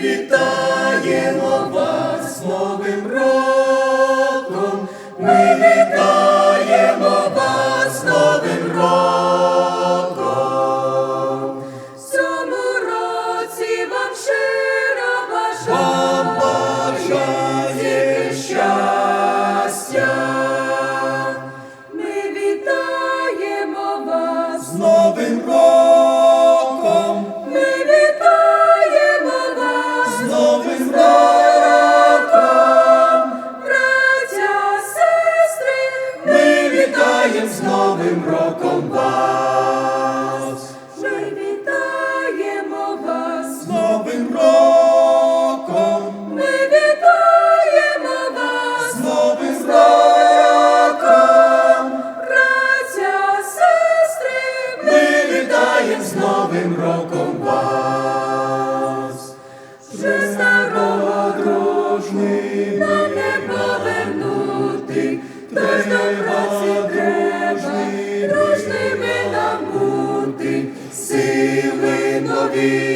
вітаємо вас, новим роком. Новим роком вас, вже старого дружний, нам не повернути, тож нам праці треба, дружними нам бути, сили нові.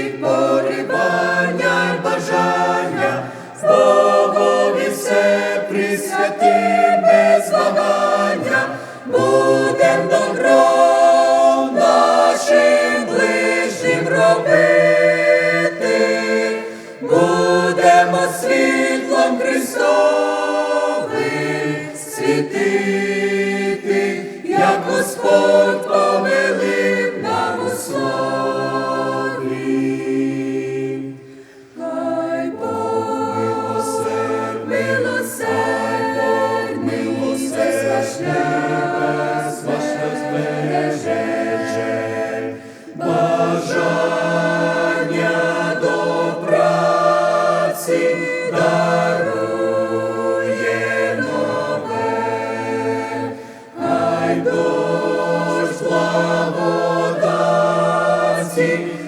світити, як Господь. see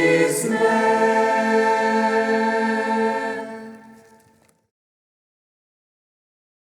Christmas.